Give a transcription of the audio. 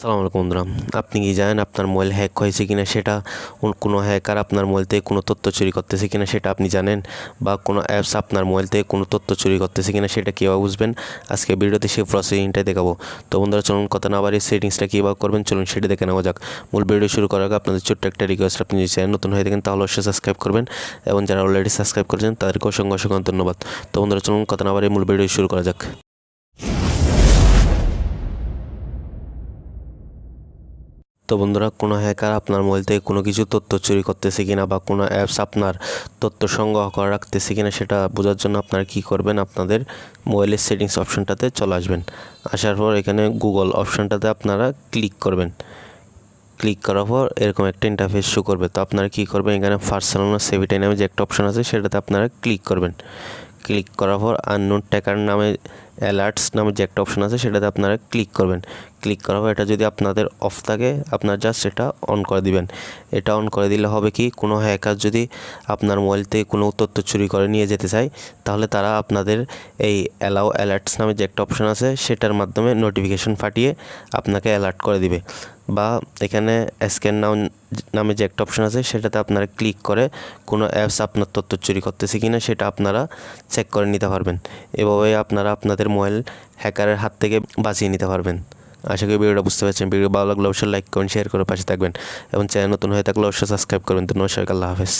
আসসালামু আলাইকুম বন্ধুরা। আপনি কি জানেন আপনার মোবাইল হ্যাক হয়েছে কিনা? সেটা কোনো হ্যাকার আপনার মোবাইল থেকে কোনো তথ্য চুরি করতেছে কিনা সেটা আপনি জানেন? বা কোনো অ্যাপস আপনার মোবাইল থেকে কোনো তথ্য চুরি করতেছে কিনা সেটা কীভাবে বুঝবেন? আজকে ভিডিওতে সেই প্রসেসিংটাই দেখাবো। তো বন্ধুরা, চলুন কথা না বাড়ি সেটিংসটা কীভাবে করবেন, চলুন সেটা দেখে নেওয়া যাক। মূল ভিডিও শুরু করার আগে আপনাদের ছোট্ট একটা রিকোয়েস্ট আপনি যদি চ্যানেল নতুন হয়ে থাকেন তাহলে অবশ্যই সাবস্ক্রাইব করবেন এবং যারা অলরেডি সাবস্ক্রাইব করেছেন তাদেরকে অসংখ্য অসংখ্য ধন্যবাদ। তো বন্ধুরা, চলুন কথা না বাড়ি মূল ভিডিও শুরু করা যাক। তো বন্ধুরা, কোনো হ্যাকার আপনার মোবাইল থেকে কোনো কিছু তথ্য চুরি করতেছে কিনা বা কোনো অ্যাপস আপনার তথ্য সংগ্রহ করে রাখতেছে কিনা সেটা বোঝার জন্য আপনারা কী করবেন? আপনাদের মোবাইলের সেটিংস অপশনটাতে চলে আসবেন। আসার পর এখানে গুগল অপশনটাতে আপনারা ক্লিক করবেন। ক্লিক করার পর এরকম একটা ইন্টারফেস শো করবে। তো আপনারা কী করবেন? এখানে ফার্সোনাল সেভিটাই নামে যে একটা অপশন আছে, সেটাতে আপনারা ক্লিক করবেন। ক্লিক করার পর আননোন ট্যাকার নামে অ্যালার্টস নামে যে একটা অপশন আছে, সেটাতে আপনারা ক্লিক করবেন। ক্লিক করার পর এটা যদি আপনাদের অফ থাকে, আপনার জাস্ট এটা অন করে দিবেন। এটা অন করে দিলে হবে কি, কোনো হ্যাকার যদি আপনার মোবাইল থেকে কোনো তথ্য চুরি করে নিয়ে যেতে চায়, তাহলে তারা আপনাদের এই অ্যালাউ অ্যালার্টস নামে যে একটা অপশন আছে, সেটার মাধ্যমে নোটিফিকেশন ফাটিয়ে আপনাকে অ্যালার্ট করে দিবে। বা এখানে স্ক্যান নাও নামে যে একটা অপশন আছে, সেটাতে আপনারা ক্লিক করে কোনো অ্যাপস আপনার তথ্য চুরি করতেছে কিনা, সেটা আপনারা চেক করে নিতে পারবেন। এভাবে আপনারা আপনাদের মোবাইল হ্যাকারের হাত থেকে বাঁচিয়ে নিতে পারবেন। আশা করি ভিডিওটা বুঝতে পারছেন। ভিডিও ভালো লাগলে অবশ্যই লাইক করুন শেয়ার করে পাশে থাকবেন এবং চ্যানেল নতুন হয়ে থাকলে অবশ্যই সাবস্ক্রাইব করবেন। তো নমস্কার আল্লাহ হাফেজ।